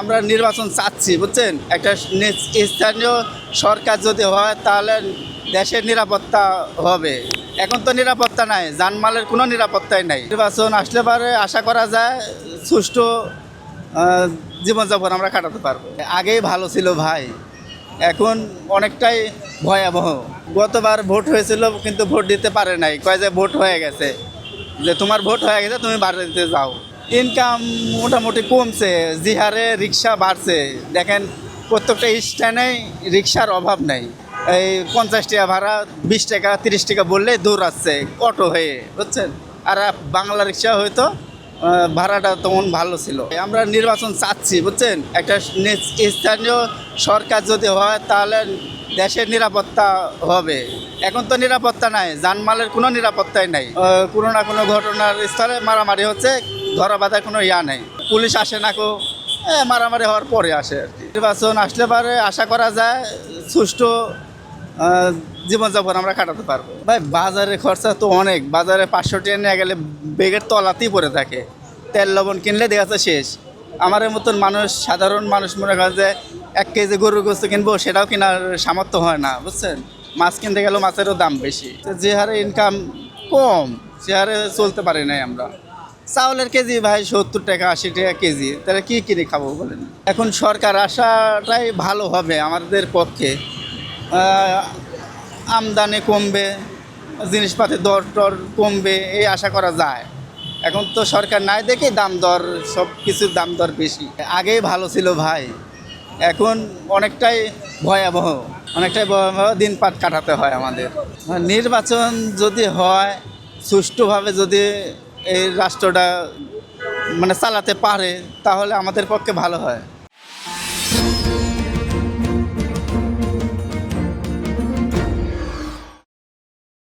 আমরা নির্বাচন চাচ্ছি, বুঝছেন? একটা স্থানীয় সরকার যদি হয়, তাহলে দেশের নিরাপত্তা হবে। এখন তো নিরাপত্তা নাই জানমালের কোনো নিরাপত্তাই নাই। নির্বাচন আসলে পরে আশা করা যায়, সুষ্ঠু জীবনযাপন আমরা কাটাতে পারব। আগেই ভালো ছিল ভাই, এখন অনেকটাই ভয়াবহ। গতবার ভোট হয়েছিল, কিন্তু ভোট দিতে পারে নাই। কয় যে ভোট হয়ে গেছে, যে তোমার ভোট হয়ে গেছে, তুমি বাড়িতে যাও। ইনকাম মোটামুটি কমছে যে হারে রিক্সা বাড়ছে। দেখেন, প্রত্যেকটা স্ট্যান্ডেই রিক্সার অভাব নেই। এই পঞ্চাশ টাকা ভাড়া, বিশ টাকা, তিরিশ টাকা বললে দূর আসছে অটো হয়ে, বুঝছেন? আর বাংলা রিক্সা হয়তো ভাড়াটা তখন ভালো ছিল। আমরা নির্বাচন চাচ্ছি, বুঝছেন? একটা স্থানীয় সরকার যদি হয়, তাহলে দেশের নিরাপত্তা হবে। এখন তো নিরাপত্তা নাই জানমালের কোনো নিরাপত্তাই নাই। কোনো না কোনো ঘটনার স্থলে মারামারি হচ্ছে ধরা বাঁধার কোনো ইয়া নেই। পুলিশ আসে না কো মারামারি হওয়ার পরে আসে নির্বাচন আসলে পরে, আশা করা যায়, সুষ্ঠু জীবনযাপন আমরা কাটাতে পারব। ভাই, বাজারে খরচা তো অনেক। বাজারে পাঁচশো টাকা নিয়ে গেলে বেগের তলাতেই পড়ে থাকে। তেল, লবণ কিনলে দেখা যাচ্ছে শেষ। আমার মতন মানুষ, সাধারণ মানুষ মনে করে যে এক কেজি গরুর গোস্ত কিনবো, সেটাও কেনার সামর্থ্য হয় না, বুঝছেন? মাছ কিনতে গেলেও মাছেরও দাম বেশি। যে হারে ইনকাম কম, সে হারে চলতে পারি নাই আমরা। চাউলের কেজি ভাই সত্তর টাকা, আশি টাকা কেজি। তাহলে কি কিনে খাব বলেন? এখন সরকার আসাটাই ভালো হবে আমাদের পক্ষে। আমদানি কমবে জিনিসপাতির দর টর কমবে, এই আশা করা যায়। এখন তো সরকার নাই দেখে দাম দর, সব কিছুর দাম দর বেশি। আগেই ভালো ছিল ভাই। এখন অনেকটাই ভয়াবহ অনেকটাই ভয়াবহ দিন পাট কাটাতে হয় আমাদের। নির্বাচন যদি হয়, সুষ্ঠুভাবে যদি এই রাষ্ট্রটা মানে চালাতে পারে তাহলে আমাদের পক্ষে ভালো হয়।